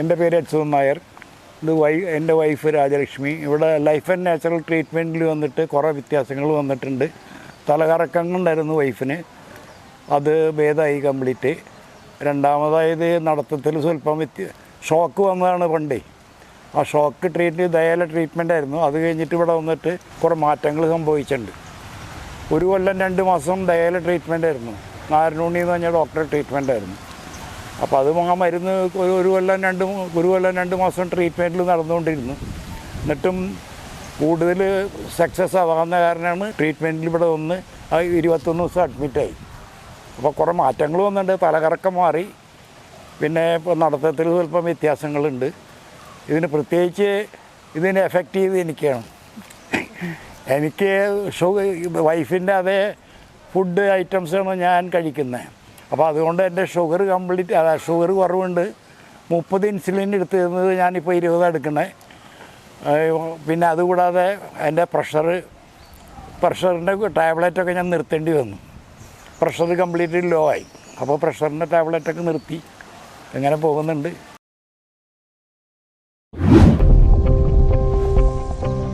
എന്റെ പേര് അച്യുതൻ നായർ. ഇത് വൈ എന്റെ വൈഫ് രാജലക്ഷ്മി. ഇവിടെ ലൈഫ് ആൻഡ് നാച്ചുറൽ ട്രീറ്റ്മെന്റിൽ വന്നിട്ട് കുറേ വ്യത്യാസങ്ങൾ വന്നിട്ടുണ്ട്. തലകറക്കം കൊണ്ടായിരുന്നു വൈഫിന് അത് ഭേദമായി കംപ്ലീറ്റ് രണ്ടാമതായത് നടത്തത്തിൽ സ്വല്പം വ്യത്യ ഷോക്ക് വന്നതാണ് പണ്ടേ. ആ ഷോക്ക് ട്രീറ്റ് ദയാല ട്രീറ്റ്മെന്റ് ആയിരുന്നു. അത് കഴിഞ്ഞിട്ട് ഇവിടെ വന്നിട്ട് കുറേ മാറ്റങ്ങൾ സംഭവിച്ചിട്ടുണ്ട്. ഒരു കൊല്ലം രണ്ട് മാസം ഡയാല ട്രീറ്റ്മെന്റ് ആയിരുന്നു. നാരനൂണി എന്ന് പറഞ്ഞ ഡോക്ടറെ ട്രീറ്റ്മെന്റ് ആയിരുന്നു. അപ്പോൾ അത് ആ മരുന്ന് ഒരു കൊല്ലം രണ്ട് ഒരു കൊല്ലം രണ്ട് മാസം ട്രീറ്റ്മെന്റിൽ നടന്നുകൊണ്ടിരുന്നു. എന്നിട്ടും കൂടുതൽ സക്സസ് ആവാവുന്ന കാരണമാണ് ട്രീറ്റ്മെന്റിൽ ഇവിടെ വന്ന് ഇരുപത്തൊന്ന് ദിവസം അഡ്മിറ്റായി അപ്പോൾ കുറേ മാറ്റങ്ങൾ വന്നിട്ടുണ്ട് തലകറക്കം മാറി. പിന്നെ ഇപ്പോൾ നടത്തത്തിൽ സ്വല്പം വ്യത്യാസങ്ങളുണ്ട്. ഇതിന് പ്രത്യേകിച്ച് ഇതിനെ എഫക്റ്റ് ചെയ്ത് എനിക്കാണ്. എനിക്ക് ഷുഗർ വൈഫിന്റെ അതേ ഫുഡ് ഐറ്റംസാണ് ഞാൻ കഴിക്കുന്നത് അപ്പോൾ അതുകൊണ്ട് എന്റെ ഷുഗർ കംപ്ലീറ്റ് അതാ ഷുഗർ കുറവുണ്ട്. മുപ്പത് ഇൻസുലിൻ എടുത്ത് തരുന്നത് ഞാനിപ്പോൾ ഇരുപത് എടുക്കണേ. പിന്നെ അതുകൂടാതെ എന്റെ പ്രഷർ പ്രഷറിന്റെ ടാബ്ലറ്റൊക്കെ ഞാൻ നിർത്തേണ്ടി വന്നു. പ്രഷർ കംപ്ലീറ്റ് ലോ ആയി. അപ്പോൾ പ്രഷറിന്റെ ടാബ്ലറ്റൊക്കെ നിർത്തി. അങ്ങനെ പോകുന്നുണ്ട്?